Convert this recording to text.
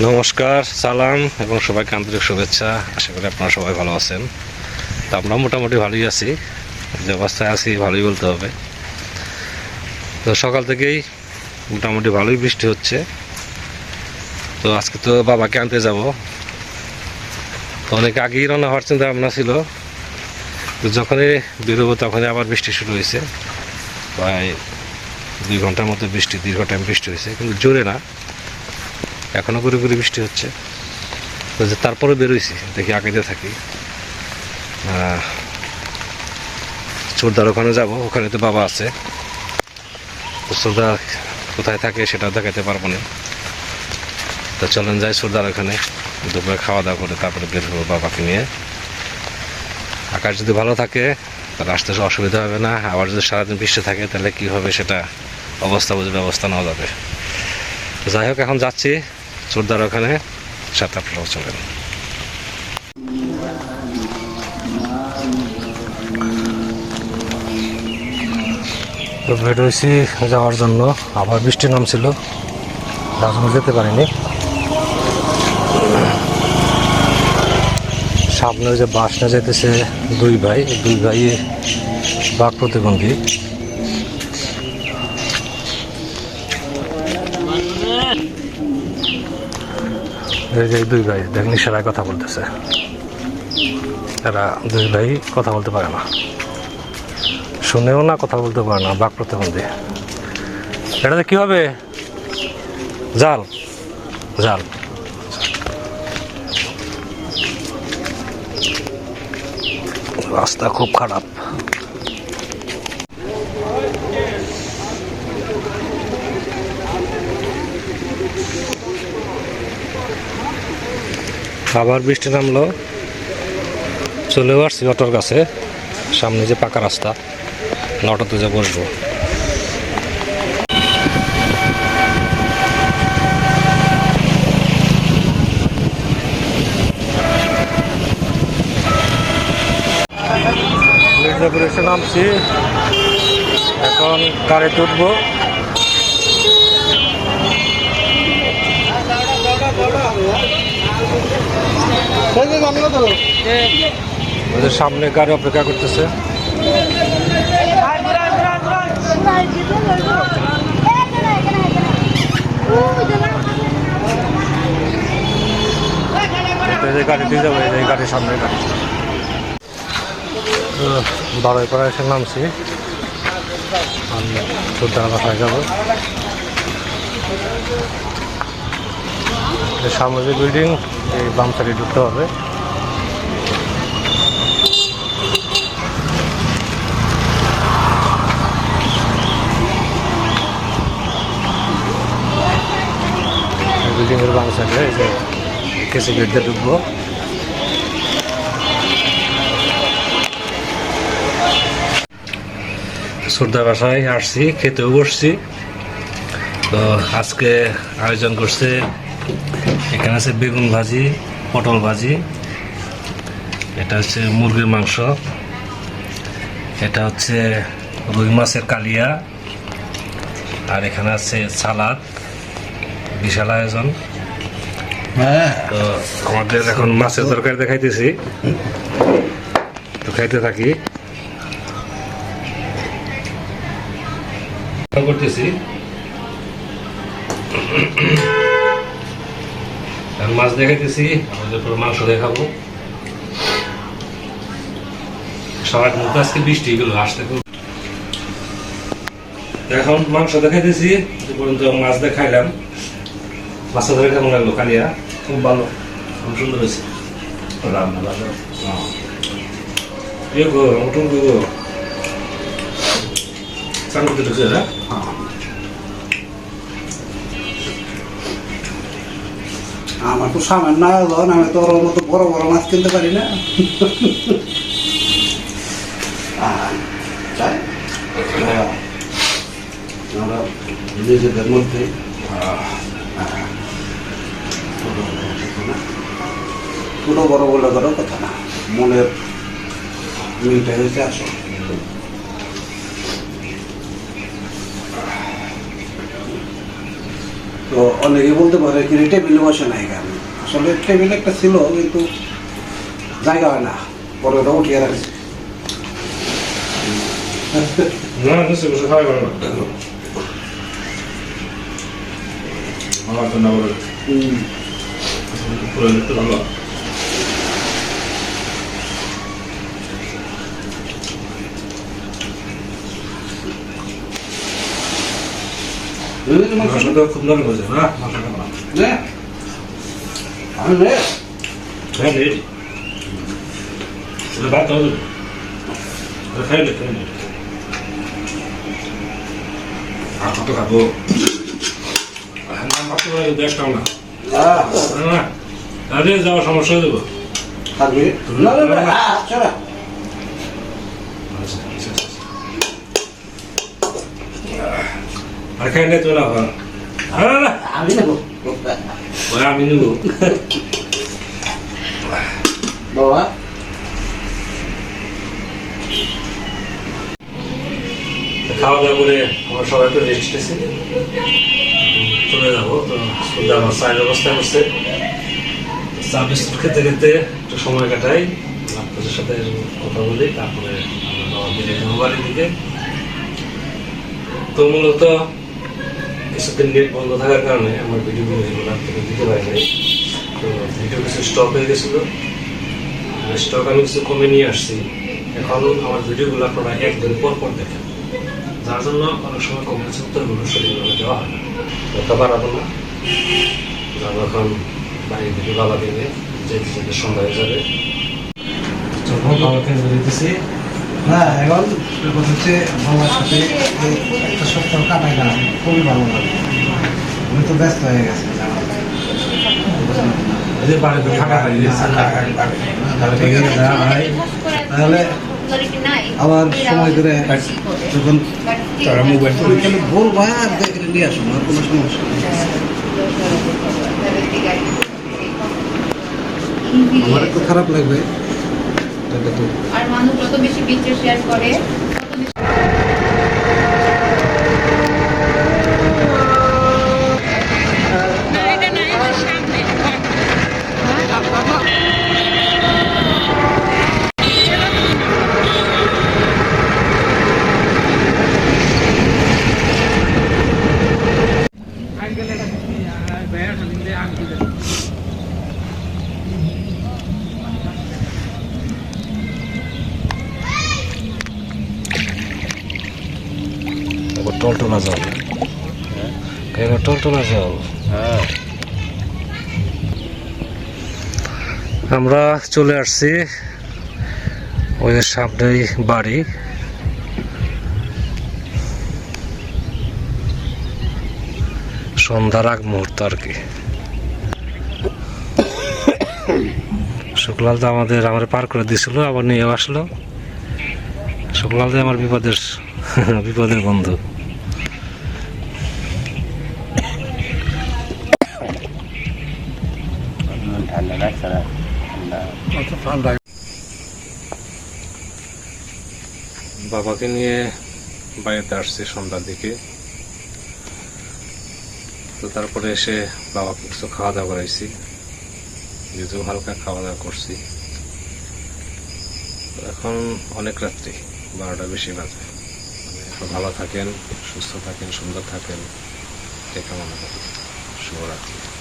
নমস্কার, সালাম এবং সবাইকে আন্তরিক শুভেচ্ছা। আশা করি আপনারা সবাই ভালো আছেন। তো আমরা মোটামুটি ভালোই আছি। যে অবস্থায় আছি, ভালোই বলতে হবে। তো সকাল থেকেই মোটামুটি ভালোই বৃষ্টি হচ্ছে। তো আজকে তো বাবাকে আনতে যাব। তো অনেক আগেই রান্না হওয়ার চিন্তা ভাবনা ছিল। তো যখনই বেরোবো তখনই আবার বৃষ্টি শুরু হয়েছে। প্রায় দুই ঘণ্টার মতো বৃষ্টি, দীর্ঘ টাইম বৃষ্টি হয়েছে। কিন্তু জোরে না। এখনও করে করে বৃষ্টি হচ্ছে। তারপরে বেরোইছি, দেখি আগে থাকি। চোরদার ওখানে যাব, ওখানে তো বাবা আছে। তো চোরদার কোথায় থাকে সেটাও দেখাতে পারব না। তো চলেন যাই চোরদার ওখানে, দুপুরে খাওয়া দাওয়া করে তারপরে বের হব বাবাকে নিয়ে। আকাশ যদি ভালো থাকে, তাহলে আসতে অসুবিধা হবে না। আবার যদি সারাদিন বৃষ্টি থাকে, তাহলে কি হবে সেটা অবস্থা বুঝে ব্যবস্থা নেওয়া যাবে। যাই হোক, এখন যাচ্ছি। চোরদার ওখানে সাথে আপনারাও চলেন। তো বের হয়েছি যাওয়ার জন্য। আবার বৃষ্টি নামছিল তার যেতে পারিনি। সামনে যে বাস না যেতেছে দুই ভাই দুই ভাই বাঘ প্রতিবন্ধী। এই যে দুই ভাই দেখেন ইশারায় কথা বলতেছে। এরা দুই ভাই কথা বলতে পারে না। শুনেও না, কথা বলতে পারে না, বাক প্রতিবন্ধী। এটাতে কি হবে? জাল। জাল। রাস্তা খুব খারাপ। আবার বৃষ্টি নামলো। চলেও আসছি অটোর কাছে। সামনে যে পাকা রাস্তা অটোতে যে বসবো। এসে নামছি। এখন গাড়িতে উঠবো। ওদের সামনে গাড়ি অপেক্ষা করতেছে। তো এই যে গাড়ি দিয়ে যাব, এই গাড়ির সামনে গাড়ি। বারোই পাড়া এসে নামছি। বাসায় যাব। সামনে বিল্ডিং এই বাম সাইডে ঢুকতে হবে। বিল্ডিংয়ের বাম সাইডে এই যে কেসি গেট ঢুকবো। সুরদা বাসায় আসছি, খেতেও বসছি। তো আজকে আয়োজন করছে এখানে আছে বেগুন ভাজি পটল ভাজি। এটা হচ্ছে মুরগির মাংস। এটা হচ্ছে রুই মাছের কালিয়া। আর এখানে আছে সালাদ বিশাল আয়োজন। তো আমাদের এখন মাছের তরকারি দেখাইতেছি। তো খাইতে থাকি। করতেছি। আর মাছ দেখাইতেছি আমাদের পরে মাংস দেখাবো। সবার মধ্যে আজকে বৃষ্টি এগুলো আসতে এখন মাংস দেখাইতেছি পর্যন্ত মাছ দেখাইলাম। মাছটা ধরে কেমন লাগল কালিয়া? খুব ভালো খুব সুন্দর হয়েছে। রান্না ভালো। ইয়ে গো উঠুন গো চান করতে ঢুকছে না আমার তো সামান্য আয়োজন আমি তো ওর মতো বড় বড় মাছ কিনতে পারি না তাই? নিজেদের মধ্যে ছোটো বড় বলে করার কথা না মনের মিলটা হয়েছে আসো তো অনেকে বলতে পারে কি টেবিলে বসে নাই গান আসলে টেবিল একটা ছিল কিন্তু জায়গা হয় না। পরে ওটা উঠিয়ে রাখছি। না নিশ্চয় বসে খাওয়াই না। আমার তো না বলে। পুরো ভালো। মাংসটা খুব নরম না মাংসটা না নে। আমি নে। হ্যাঁ এটা ভাত হবে খাইলে খাইলে আর কত খাব আরে যাওয়ার সমস্যা হয়ে যাব থাকবি? না, না, না, আর খাই নাই তো ভালো না না আমি নেব। আমি নেব। বাবা। খাওয়া দাওয়া করে আমরা সবাই একটু রেস্ট নিয়েছি চলে যাব তো সন্ধ্যা আমার চায়ের ব্যবস্থা করছে চা বিস্কুট খেতে খেতে একটু সময় কাটাই। আপনাদের সাথে কথা বলি তারপরে আমরা বাবা বেরিয়ে যাব বাড়ির দিকে। তো মূলত কিছুদিন নেট বন্ধ থাকার কারণে আমার ভিডিওগুলো এগুলো আপনাদের দিতে পারি নাই। তো ভিডিও কিছু স্টক হয়ে গেছিল। স্টক আমি কিছু কমে নিয়ে আসছি। এখন আমার ভিডিওগুলো আপনারা একদিন পর পর দেখেন। যার জন্য অনেক সময় কমেন্টস উত্তরগুলো সঠিকভাবে দেওয়া হয় না। কথা বাড়াবো না। যাব এখন বাড়ি থেকে বাবাকে নিয়ে, যেতে যেতে সন্ধ্যা হয়ে যাবে। চলো, বাবাকে বেরিয়েছি না এখন ব্যাপার হচ্ছে বাবার সাথে একটা সপ্তাহ কাটাই না খুবই ভালো লাগে। আমি তো ব্যস্ত হয়ে গেছি। হয়ে গেছে। ঠিক আছে, যা ভাই। তাহলে আবার সময় করে যখন তারা মোবাইল ফোন তাহলে বলবা আর দেখে নিয়ে আর কোনো সমস্যা নেই। আমার একটু খারাপ লাগবে। আর মানুষ যত বেশি পিকচার শেয়ার করে তত বেশি এবার টলটলা জল এবার টলটলা জল আমরা চলে আসছি ওই যে সামনেই বাড়ি। সন্ধ্যার আগ মুহূর্ত আর কি। শুক্লাল তো আমাদের আমার পার করে দিয়েছিল আবার নিয়ে আসলো। শুক্লাল তো আমার বিপদের বিপদের বন্ধু। বাবাকে নিয়ে বাড়িতে আসছি সন্ধ্যার দিকে। তো তারপরে এসে বাবাকে কিছু খাওয়া দাওয়া করাইছি। যেহেতু হালকা খাওয়া দাওয়া করছি এখন অনেক রাত্রি বারোটা বেশি বাজে। মানে ভালো থাকেন সুস্থ থাকেন সুন্দর থাকেন। এটা কামনা করি। শুভরাত্রি।